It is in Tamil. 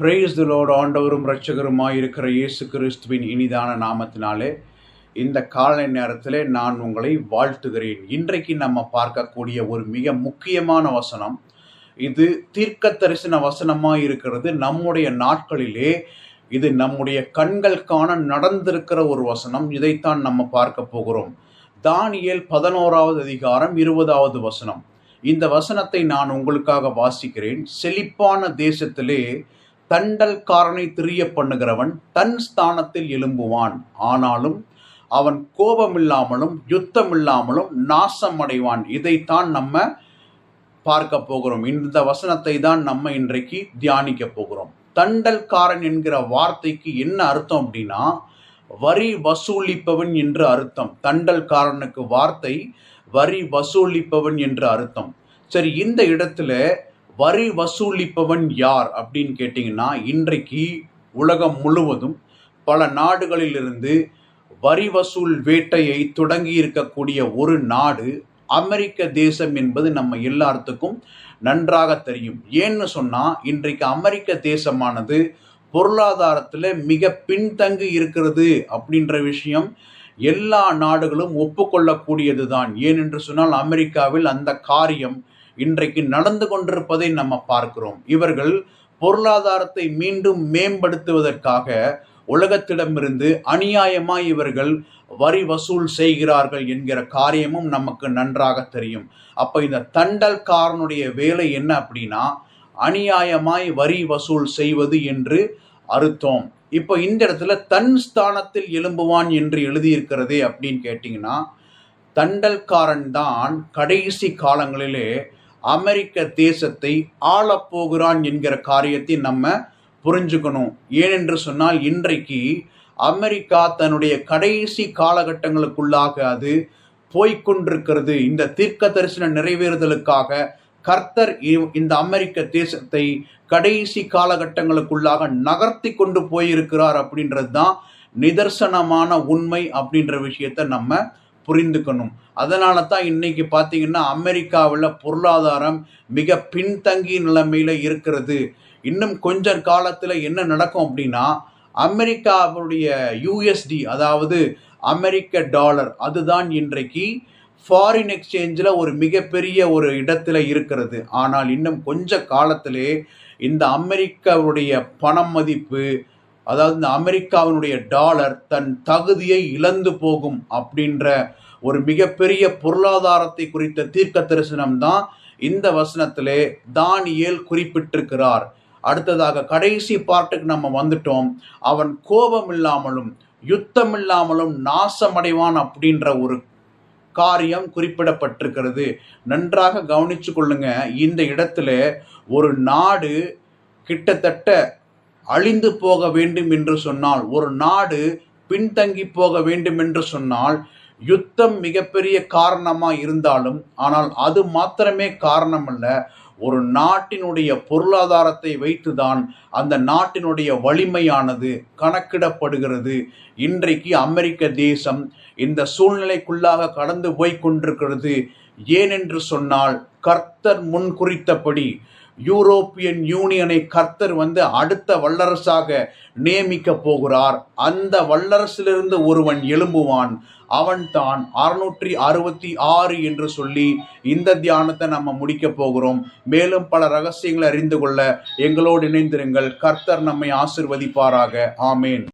பிரைஸ் லோடு ஆண்டவரும் இரட்சகருமாய் இருக்கிற இயேசு கிறிஸ்துவின் இனிதான நாமத்தினாலே இந்த காலை நேரத்தில் நான் உங்களை வாழ்த்துகிறேன். இன்றைக்கு நம்ம பார்க்கக்கூடிய ஒரு மிக முக்கியமான வசனம் இது தீர்க்க தரிசன வசனமாக இருக்கிறது நம்முடைய நாட்களிலே இது நம்முடைய கண்கள் காண நடந்திருக்கிற ஒரு வசனம். இதைத்தான் நம்ம பார்க்க போகிறோம். தானியல் பதினோராவது அதிகாரம் இருபதாவது வசனம். இந்த வசனத்தை நான் உங்களுக்காக வாசிக்கிறேன். செழிப்பான தேசத்திலே தண்டல்காரனை திரிய பண்ணுகிறவன் தன் ஸ்தானத்தில் எழும்புவான். ஆனாலும் அவன் கோபமில்லாமலும் யுத்தமில்லாமலும் நாசம் அடைவான் இதைத்தான் நம்ம பார்க்க போகிறோம். இந்த வசனத்தை தான் நம்ம இன்றைக்கு தியானிக்க போகிறோம். தண்டல்காரன் என்கிற வார்த்தைக்கு என்ன அர்த்தம் அப்படின்னா வரி வசூலிப்பவன் என்று அர்த்தம். தண்டல்காரனுக்கு வார்த்தை வரி வசூலிப்பவன் என்று அர்த்தம். சரி இந்த இடத்துல வரி வசூலிப்பவன் யார் அப்படின்னு கேட்டிங்கன்னா இன்றைக்கு உலகம் முழுவதும் பல நாடுகளிலிருந்து வரி வசூல் வேட்டையை தொடங்கி இருக்கக்கூடிய ஒரு நாடு அமெரிக்க தேசம் என்பது நம்ம எல்லாத்துக்கும் நன்றாக தெரியும். ஏன்னு சொன்னால் இன்றைக்கு அமெரிக்க தேசமானது பொருளாதாரத்தில் மிக பின்தங்கி இருக்கிறது அப்படின்ற விஷயம் எல்லா நாடுகளும் ஒப்புக்கொள்ளக்கூடியது தான் ஏனென்று சொன்னால் அமெரிக்காவில் அந்த காரியம் இன்றைக்கு நடந்து கொண்டிருப்பதை நம்ம பார்க்கிறோம். இவர்கள் பொருளாதாரத்தை மீண்டும் மேம்படுத்துவதற்காக உலகத்திடமிருந்து அநியாயமாய் இவர்கள் வரி வசூல் செய்கிறார்கள் என்கிற காரியமும் நமக்கு நன்றாக தெரியும். அப்போ இந்த தண்டல்காரனுடைய வேலை என்ன அப்படின்னா அநியாயமாய் வரி வசூல் செய்வது என்று அறுத்தோம் இப்போ இந்த இடத்துல தன் ஸ்தானத்தில் எழும்புவான் என்று எழுதியிருக்கிறதே அப்படின்னு கேட்டிங்கன்னா தண்டல்காரன் தான் கடைசி காலங்களிலே அமெரிக்க தேசத்தை ஆளப்போகிறான் என்கிற காரியத்தை நம்ம புரிஞ்சுக்கணும். ஏனென்று சொன்னால் இன்றைக்கு அமெரிக்கா தன்னுடைய கடைசி காலகட்டங்களுக்குள்ளாக அது போய்கொண்டிருக்கிறது இந்த தீர்க்க தரிசன நிறைவேறுதலுக்காக கர்த்தர் இந்த அமெரிக்க தேசத்தை கடைசி காலகட்டங்களுக்குள்ளாக நகர்த்தி கொண்டு போயிருக்கிறார் அப்படின்றது தான் நிதர்சனமான உண்மை அப்படின்ற விஷயத்தை நம்ம புரிந்துக்கணும். அதனால தான் இன்னைக்கு பார்த்தீங்கன்னா அமெரிக்காவில் பொருளாதாரம் மிக பின்தங்கிய நிலைமையில் இருக்கிறது. இன்னும் கொஞ்ச காலத்தில் என்ன நடக்கும் அப்படின்னா அமெரிக்காவுடைய யூஎஸ்டி அதாவது அமெரிக்க டாலர் அதுதான் இன்றைக்கு ஃபாரின் எக்ஸ்சேஞ்சில் ஒரு மிகப்பெரிய ஒரு இடத்துல இருக்கிறது. ஆனால் இன்னும் கொஞ்ச காலத்திலே இந்த அமெரிக்காவுடைய பணம் மதிப்பு அதாவது இந்த அமெரிக்காவினுடைய டாலர் தன் தகுதியை இழந்து போகும் அப்படின்ற ஒரு மிகப்பெரிய பொருளாதாரத்தை குறித்த தீர்க்க தரிசனம் தான் இந்த வசனத்திலே தானியேல் குறிப்பிட்டிருக்கிறார். அடுத்ததாக கடைசி பாட்டுக்கு நம்ம வந்துட்டோம். அவன் கோபம் இல்லாமலும் யுத்தம் இல்லாமலும் நாசமடைவான் அப்படின்ற ஒரு காரியம் குறிப்பிடப்பட்டிருக்கிறது. நன்றாக கவனிச்சு கொள்ளுங்க இந்த இடத்துல ஒரு நாடு கிட்டத்தட்ட அழிந்து போக வேண்டும் என்று சொன்னால் ஒரு நாடு பின்தங்கி போக வேண்டும் என்று சொன்னால் யுத்தம் மிகப்பெரிய காரணமாக இருந்தாலும் ஆனால் அது மாத்திரமே காரணமல்ல. ஒரு நாட்டினுடைய பொருளாதாரத்தை வைத்துதான் அந்த நாட்டினுடைய வலிமையானது கணக்கிடப்படுகிறது. இன்றைக்கு அமெரிக்க தேசம் இந்த சூழ்நிலைக்குள்ளாக கடந்து போய் கொண்டிருக்கிறது. ஏனென்று சொன்னால் கர்த்தர் முன் குறித்தபடி யூரோப்பியன் யூனியனை கர்த்தர் வந்து அடுத்த வல்லரசாக நியமிக்க போகிறார். அந்த வல்லரசிலிருந்து ஒருவன் எழும்புவான். அவன் தான் அறுநூற்றி அறுபத்தி ஆறு என்று சொல்லி இந்த தியானத்தை நம்ம முடிக்க போகிறோம். மேலும் பல ரகசியங்களை அறிந்து கொள்ள எங்களோடு இணைந்திருங்கள். கர்த்தர் நம்மை ஆசிர்வதிப்பாராக. ஆமேன்.